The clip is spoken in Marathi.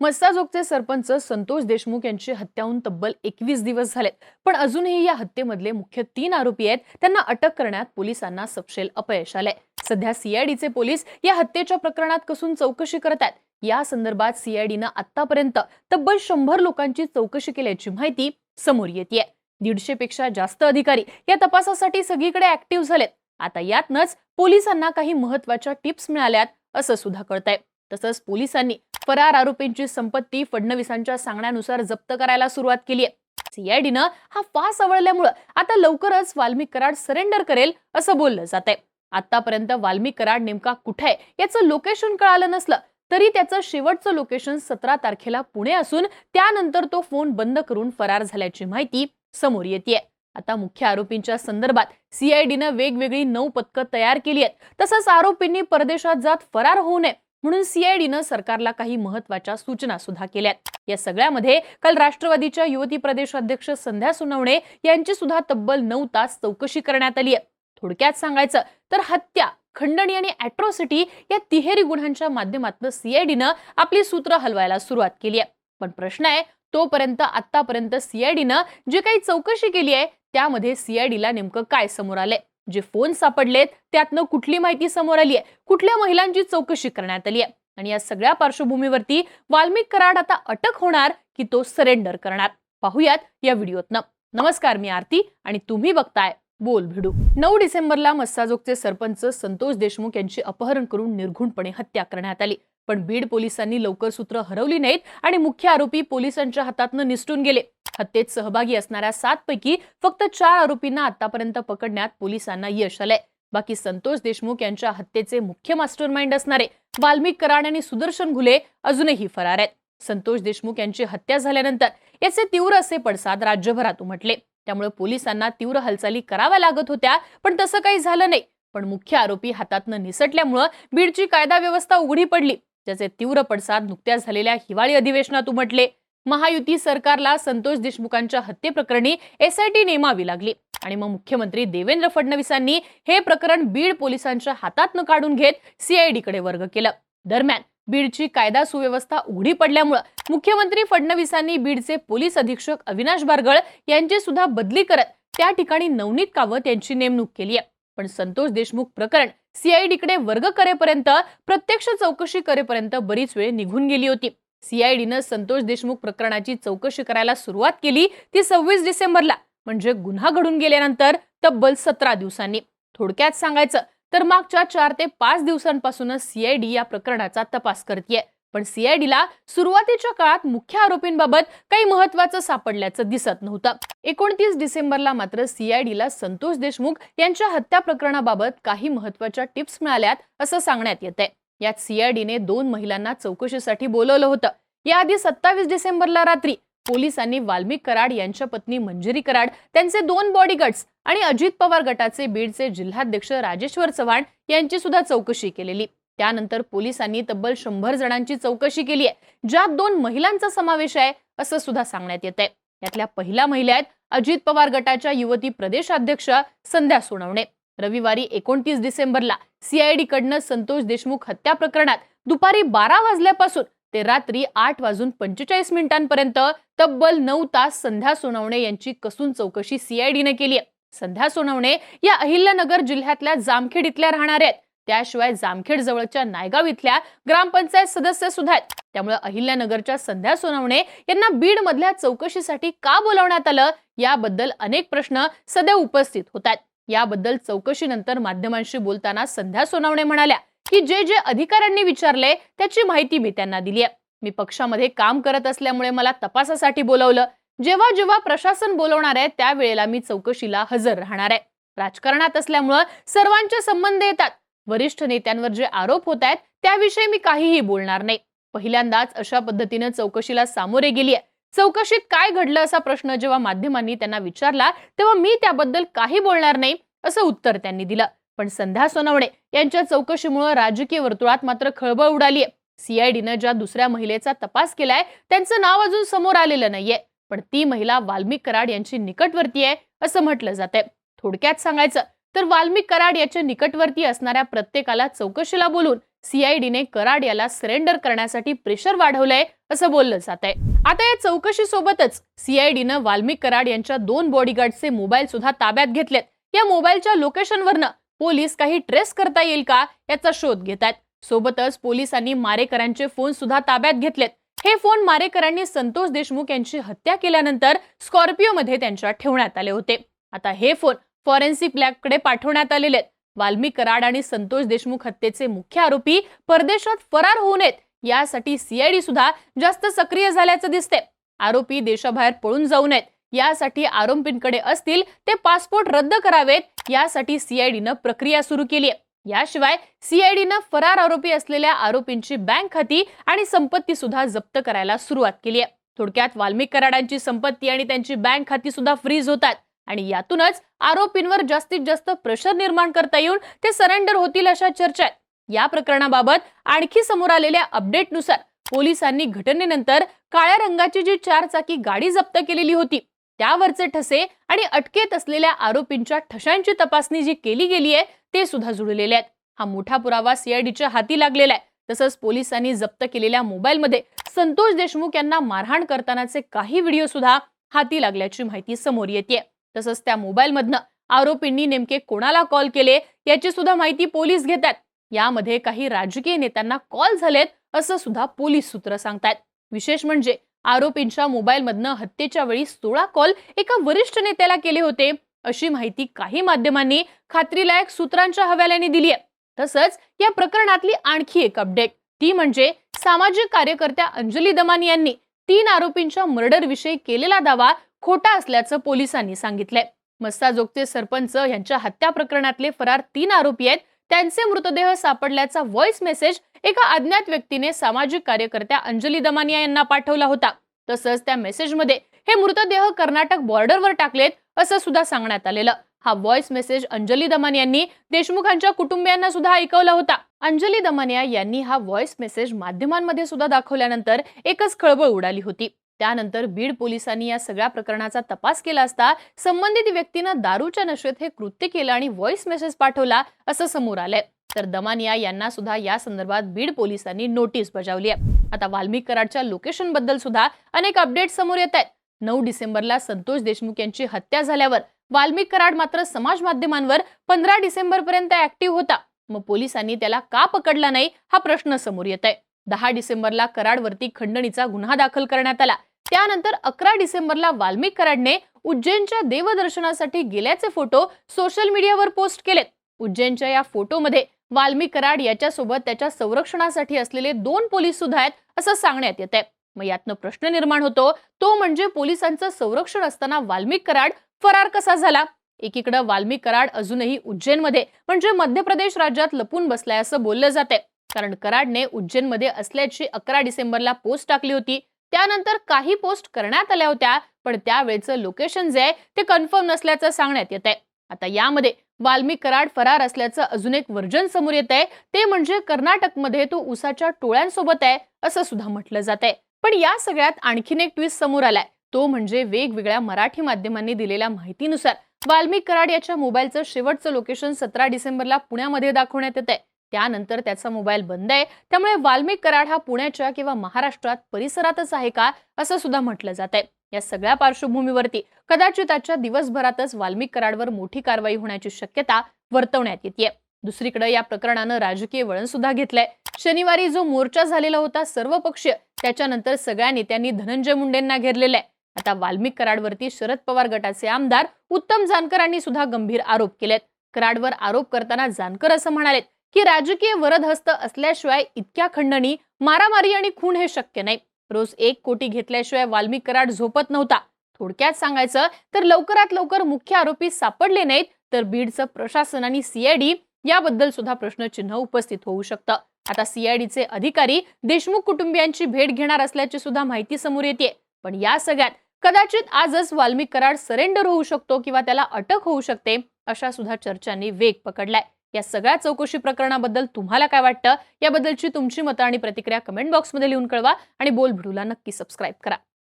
मस्ताजोगचे सरपंच संतोष देशमुख यांची हत्या होऊन तब्बल एकवीस दिवस झालेत. पण अजूनही या हत्येमधले मुख्य तीन आरोपी आहेत. त्यांना अटक करण्यात पोलिसांना सपशेल अपयश आलंय. सध्या सीआयडीचे पोलीस या हत्येच्या प्रकरणात कसून चौकशी करत आहेत. या संदर्भात सीआयडीनं आतापर्यंत तब्बल शंभर लोकांची चौकशी केल्याची माहिती समोर येते दीडशे पेक्षा जास्त अधिकारी या तपासासाठी सगळीकडे ऍक्टिव्ह झालेत. आता यातनच पोलिसांना काही महत्त्वाच्या टिप्स मिळाल्यात असं सुद्धा कळतंय. तसंच पोलिसांनी फरार आरोपींची संपत्ती फडणवीसांच्या सांगण्यानुसार जप्त करायला सुरुवात केली आहे. सीआयडीनं हा फास आवडल्यामुळं आता लवकरच वाल्मिक कराड सरेंडर करेल असं बोललं जात आहे आतापर्यंत वाल्मिक कराड नेमका कुठे आहे याचं लोकेशन कळालं नसलं तरी त्याचं शेवटचं लोकेशन सतरा तारखेला पुणे असून त्यानंतर तो फोन बंद करून फरार झाल्याची माहिती समोर येते आता मुख्य आरोपींच्या संदर्भात सीआयडीनं वेगवेगळी नऊ पथकं तयार केली आहेत. तसंच आरोपींनी परदेशात जात फरार होऊ नये. म्हणून सीआयडीनं सरकारला काही महत्त्वाच्या सूचना सुद्धा केल्यात. या सगळ्यामध्ये काल राष्ट्रवादीच्या युवती प्रदेशाध्यक्ष संध्या सुनावणे यांची सुद्धा तब्बल नऊ तास चौकशी करण्यात आली आहे. थोडक्यात सांगायचं तर हत्या खंडणी आणि अॅट्रॉसिटी या तिहेरी गुन्ह्यांच्या माध्यमातून सीआयडीनं आपली सूत्र हलवायला सुरुवात केली आहे. पण प्रश्न आहे तोपर्यंत आतापर्यंत सीआयडीनं जे काही चौकशी केली आहे त्यामध्ये सीआयडीला नेमकं काय समोर आलंय? जे फोन सापडलेत त्यातनं कुठली माहिती समोर आली आहे? कुठल्या महिलांची चौकशी करण्यात आली आहे? आणि या सगळ्या पार्श्वभूमीवरती वाल्मिक कराड आता अटक होणार की तो सरेंडर करणार? पाहुयात या व्हिडिओतनं. नमस्कार मी आरती आणि तुम्ही बघताय बोल भिडू. नऊ डिसेंबरला मस्साजोगचे सरपंच संतोष देशमुख यांची अपहरण करून निर्घुणपणे हत्या करण्यात आली. पण बीड पोलिसांनी लवकर सूत्र हरवली नाहीत आणि मुख्य आरोपी पोलिसांच्या हातातनं निसटून गेले. हत्येत सहभागी असणाऱ्या सात पैकी फक्त चार आरोपींना आतापर्यंत पकडण्यात पोलिसांना यश आलंय. बाकी संतोष देशमुख यांच्या हत्येचे मुख्य मास्टर माइंड असणारे वाल्मिक कराड आणि सुदर्शन घुले अजूनही फरार आहेत. संतोष देशमुख यांची हत्या झाल्यानंतर याचे तीव्र असे पडसाद राज्यभरात उमटले. त्यामुळे पोलिसांना तीव्र हालचाली कराव्या लागत होत्या पण तसं काही झालं नाही. पण मुख्य आरोपी हातातनं निसटल्यामुळं बीडची कायदा व्यवस्था उघडी पडली. ज्याचे तीव्र पडसाद नुकत्याच झालेल्या हिवाळी अधिवेशनात उमटले. महायुती सरकारला संतोष देशमुखांच्या हत्येप्रकरणी एसआयटी नेमावी लागली आणि मग मुख्यमंत्री देवेंद्र फडणवीसांनी हे प्रकरण बीड पोलिसांच्या हातातनं काढून घेत सीआयडीकडे वर्ग केलं. दरम्यान बीडची कायदा सुव्यवस्था उघडी पडल्यामुळं मुख्यमंत्री फडणवीसांनी बीडचे पोलीस अधीक्षक अविनाश बारगळ यांची सुद्धा बदली करत त्या ठिकाणी नवनीत कावत यांची नेमणूक केली आहे. पण संतोष देशमुख प्रकरण सीआयडीकडे वर्ग करेपर्यंत प्रत्यक्ष चौकशी करेपर्यंत बरीच वेळ निघून गेली होती. सीआयडीनं संतोष देशमुख प्रकरणाची चौकशी करायला सुरुवात केली ती सव्वीस डिसेंबरला. म्हणजे गुन्हा घडून गेल्यानंतर तब्बल सतरा दिवसांनी. थोडक्यात सांगायचं तर मागच्या चार ते पाच दिवसांपासूनच सीआयडी या प्रकरणाचा तपास करते पण सीआयडीला सुरुवातीच्या काळात मुख्य आरोपींबाबत काही महत्वाचं सापडल्याचं दिसत नव्हतं. एकोणतीस डिसेंबरला मात्र सीआयडीला संतोष देशमुख यांच्या हत्या प्रकरणाबाबत काही महत्त्वाच्या टिप्स मिळाल्यात असं सांगण्यात येत आहे यात सीआयडीने दोन महिलांना चौकशीसाठी बोलवलं होतं. याआधी सत्तावीस डिसेंबरला रात्री पोलिसांनी वाल्मिक कराड यांच्या पत्नी मंजिरी कराड त्यांचे दोन बॉडीगार्ड्स आणि अजित पवार गटाचे बीडचे जिल्हाध्यक्ष राजेश्वर चव्हाण यांची सुद्धा चौकशी केलेली. त्यानंतर पोलिसांनी तब्बल शंभर जणांची चौकशी केली आहे ज्यात दोन महिलांचा समावेश आहे असं सुद्धा सांगण्यात येत आहे यातल्या पहिल्या महिला आहेत अजित पवार गटाच्या युवती प्रदेशाध्यक्ष संध्या सोनवणे. रविवारी एकोणतीस डिसेंबरला सीआयडी कडनं संतोष देशमुख हत्या प्रकरणात दुपारी बारा वाजल्यापासून ते रात्री आठ वाजून पंचेचाळीस मिनिटांपर्यंत तब्बल नऊ तास संध्या सोनवणे यांची कसून चौकशी सीआयडीने केली आहे. संध्या सोनवणे या अहिल्यानगर जिल्ह्यातल्या जामखेड इथल्या राहणाऱ्या आहेत. त्याशिवाय जामखेड जवळच्या नायगाव इथल्या ग्रामपंचायत सदस्य सुद्धा आहेत. त्यामुळे अहिल्यानगरच्या संध्या सोनवणे यांना बीड मधल्या चौकशीसाठी का बोलावण्यात आलं? याबद्दल अनेक प्रश्न सध्या उपस्थित होत आहेत. याबद्दल चौकशीनंतर माध्यमांशी बोलताना संध्या सोनवणे म्हणाल्या की जे जे अधिकाऱ्यांनी विचारले त्याची माहिती मी त्यांना दिली आहे मी पक्षामध्ये काम करत असल्यामुळे मला तपासासाठी बोलवलं. जेव्हा जेव्हा प्रशासन बोलवणार आहे त्यावेळेला मी चौकशीला हजर राहणार आहे. राजकारणात असल्यामुळं सर्वांचे संबंध येतात. वरिष्ठ नेत्यांवर जे आरोप होत आहेत त्याविषयी मी काहीही बोलणार नाही. पहिल्यांदाच अशा पद्धतीनं चौकशीला सामोरे गेली आहे चौकशीत काय घडलं असा प्रश्न जेव्हा माध्यमांनी त्यांना विचारला तेव्हा मी त्याबद्दल काही बोलणार नाही असं उत्तर त्यांनी दिलं. पण संध्या सोनवणे यांच्या चौकशीमुळे राजकीय वर्तुळात मात्र खळबळ उडाली आहे सीआयडीनं ज्या दुसऱ्या महिलेचा तपास केलाय त्यांचं नाव अजून समोर आलेलं नाहीये. पण ती महिला वाल्मिक कराड यांची निकटवर्ती आहे असं म्हटलं जात थोडक्यात सांगायचं तर वाल्मिक कराड याच्या निकटवर्ती असणाऱ्या प्रत्येकाला चौकशीला बोलून सीआयडीने कराड याला सरेंडर करण्यासाठी प्रेशर वाढवलंय असं बोललं जात आहे. आता या चौकशी सोबतच सीआयडीनं वाल्मिक कराड यांच्या दोन बॉडीगार्डचे मोबाईल सुद्धा ताब्यात घेतलेत. या मोबाईलच्या लोकेशनवरनं पोलीस काही ट्रेस करता येईल का याचा शोध घेत आहेत. सोबतच पोलिसांनी मारेकरांचे फोन सुद्धा ताब्यात घेतलेत. हे फोन मारेकरांनी संतोष देशमुख यांची हत्या केल्यानंतर स्कॉर्पिओमध्ये त्यांच्या ठेवण्यात आले होते. आता हे फोन फॉरेन्सिक लॅबकडे पाठवण्यात आलेले आहेत. वाल्मिक कराड आणि संतोष देशमुख हत्येचे मुख्य आरोपी परदेशात फरार होऊ नयेत. यासाठी सीआयडी सुद्धा जास्त सक्रिय झाल्याचं दिसते आरोपी देशाबाहेर पळून जाऊ नयेत. यासाठी आरोपींकडे असतील ते पासपोर्ट रद्द करावेत. यासाठी सीआयडीनं प्रक्रिया सुरू केली आहे. याशिवाय सीआयडीनं फरार आरोपी असलेल्या आरोपींची बँक खाती आणि संपत्ती सुद्धा जप्त करायला सुरुवात केली आहे. थोडक्यात वाल्मिक कराडांची संपत्ती आणि त्यांची बँक खाती सुद्धा फ्रीज होतात. आणि यातूनच आरोपींवर जास्तीत जास्त प्रेशर निर्माण करता येऊन ते सरेंडर होतील अशा चर्चा आहेत. या प्रकरणाबाबत आणखी समोर आलेल्या अपडेटनुसार पोलिसांनी घटनेनंतर काळ्या रंगाची जी चार चाकी गाडी जप्त केलेली होती त्यावरचे ठसे आणि अटकेत असलेल्या आरोपींच्या ठशांची तपासणी जी केली गेली आहे ते सुद्धा जुळलेले आहेत. हा मोठा पुरावा सीआयडीच्या हाती लागलेला आहे. तसंच पोलिसांनी जप्त केलेल्या मोबाईलमध्ये संतोष देशमुख यांना मारहाण करतानाचे काही व्हिडिओ सुद्धा हाती लागल्याची माहिती समोर येते तसंच त्या मोबाईलमधनं आरोपींनी नेमके कोणाला कॉल केले याची सुद्धा माहिती पोलीस घेतात. यामध्ये काही राजकीय नेत्यांना कॉल झालेत असं सुद्धा पोलीस सूत्र सांगतात विशेष म्हणजे आरोपींच्या मोबाईलमधनं हत्येच्या वेळी सोळा कॉल एका वरिष्ठ नेत्याला केले होते अशी माहिती काही माध्यमांनी खात्रीलायक सूत्रांच्या हवाल्याने दिली आहे तसंच या प्रकरणातली आणखी एक अपडेट. ती म्हणजे सामाजिक कार्यकर्त्या अंजली दमानी यांनी तीन आरोपींच्या मर्डर विषयी केलेला दावा खोटा असल्याचं पोलिसांनी सांगितलंय. मस्ताजोगचे सरपंच यांच्या हत्या प्रकरणातले फरार तीन आरोपी आहेत. त्यांचे मृतदेह सापडल्याचा व्हॉइस मेसेज एका अज्ञात व्यक्तीने सामाजिक कार्यकर्त्या अंजली दमानिया यांना पाठवला होता. तसंच त्या मेसेजमध्ये हे मृतदेह कर्नाटक बॉर्डरवर टाकलेत असं सुद्धा सांगण्यात आलेलं. हा व्हॉइस मेसेज अंजली दमान यांनी देशमुखांच्या कुटुंबियांना सुद्धा ऐकवला होता. अंजली दमानिया यांनी हा व्हॉइस मेसेज माध्यमांमध्ये सुद्धा दाखवल्यानंतर एकच खळबळ उडाली होती. त्यानंतर बीड पोलिसांनी या सगळ्या प्रकरणाचा तपास केला असता संबंधित व्यक्तीनं दारूच्या नशेत हे कृत्य केलं आणि व्हॉइस मेसेज पाठवला असं समोर आलंय. तर दमानिया यांना सुद्धा या संदर्भात बीड पोलिसांनी नोटीस बजावली आहे. आता वाल्मिक कराडच्या लोकेशनबद्दल सुद्धा अनेक अपडेट समोर येत आहेत. नऊ डिसेंबरला संतोष देशमुख यांची हत्या झाल्यावर वाल्मिक कराड मात्र समाज माध्यमांवर पंधरा डिसेंबर पर्यंत ऍक्टिव्ह होता. मग पोलिसांनी त्याला का पकडला नाही हा प्रश्न समोर येत आहे. दहा डिसेंबरला कराडवरती खंडणीचा गुन्हा दाखल करण्यात आला. त्यानंतर अकरा डिसेंबरला वाल्मिक कराडने उज्जैनच्या देवदर्शनासाठी गेल्याचे फोटो सोशल मीडियावर पोस्ट केलेत. उज्जैनच्या या फोटोमध्ये वाल्मिक कराड याच्यासोबत त्याच्या संरक्षणासाठी असलेले दोन पोलीस सुद्धा आहेत असं सांगण्यात येत आहे. मग यातनं प्रश्न निर्माण होतो तो म्हणजे पोलिसांचं संरक्षण असताना वाल्मिक कराड फरार कसा झाला? एकीकडे वाल्मिक कराड अजूनही उज्जैनमध्ये म्हणजे मध्य प्रदेश राज्यात लपून बसलाय असं बोललं जाते कारण कराडने उज्जैनमध्ये असल्याची अकरा डिसेंबरला पोस्ट टाकली होती. त्यानंतर काही पोस्ट करण्यात आल्या होत्या पण त्यावेळेचं लोकेशन जे आहे ते कन्फर्म नसल्याचं सांगण्यात येत आहे. आता यामध्ये वाल्मिक कराड फरार असल्याचं अजून एक वर्जन समोर येत आहे. ते म्हणजे कर्नाटकमध्ये तो उसाच्या टोळ्यांसोबत आहे असं सुद्धा म्हटलं जात आहे. पण या सगळ्यात आणखीन एक ट्विस्ट समोर आलाय. तो म्हणजे वेगवेगळ्या मराठी माध्यमांनी दिलेल्या माहितीनुसार वाल्मिक कराड याच्या मोबाईलचं शेवटचं लोकेशन सतरा डिसेंबरला पुण्यामध्ये दाखवण्यात येत आहे. त्यानंतर त्याचा मोबाईल बंद आहे. त्यामुळे वाल्मिक कराड हा पुण्याच्या किंवा महाराष्ट्रात परिसरातच आहे का? असं सुद्धा म्हटलं जात आहे. या सगळ्या पार्श्वभूमीवरती कदाचित आजच्या दिवसभरातच वाल्मिक कराडवर मोठी कारवाई होण्याची शक्यता वर्तवण्यात येते दुसरीकडे या प्रकरणानं राजकीय वळण सुद्धा घेतलंय. शनिवारी जो मोर्चा झालेला होता सर्व पक्ष त्याच्यानंतर सगळ्या नेत्यांनी धनंजय मुंडेंना घेरलेलं आहे. आता वाल्मिक कराडवरती शरद पवार गटाचे आमदार उत्तम जानकरांनी सुद्धा गंभीर आरोप केलेत. कराडवर आरोप करताना जानकर असं म्हणालेत. की राजकीय वरदहस्त असल्याशिवाय इतक्या खंडणी मारामारी आणि खून हे शक्य नाही. रोज एक कोटी घेतल्याशिवाय वाल्मिक कराड झोपत नव्हता. थोडक्यात सांगायचं तर लवकरात लवकर मुख्य आरोपी सापडले नाहीत तर बीडचं प्रशासन आणि सीआयडी याबद्दल सुद्धा प्रश्नचिन्ह उपस्थित होऊ शकतं. आता सीआयडीचे अधिकारी देशमुख कुटुंबियांची भेट घेणार असल्याची सुद्धा माहिती समोर येते पण या सगळ्यात कदाचित आजच वाल्मिक कराड सरेंडर होऊ शकतो किंवा त्याला अटक होऊ शकते अशा सुद्धा चर्चांनी वेग पकडलाय. या सगळ्या चौकशी प्रकरणाबद्दल तुम्हाला काय वाटतं? याबद्दलची तुमची मतं आणि प्रतिक्रिया कमेंट बॉक्समध्ये लिहून कळवा आणि बोल भिडूला नक्की सबस्क्राईब करा.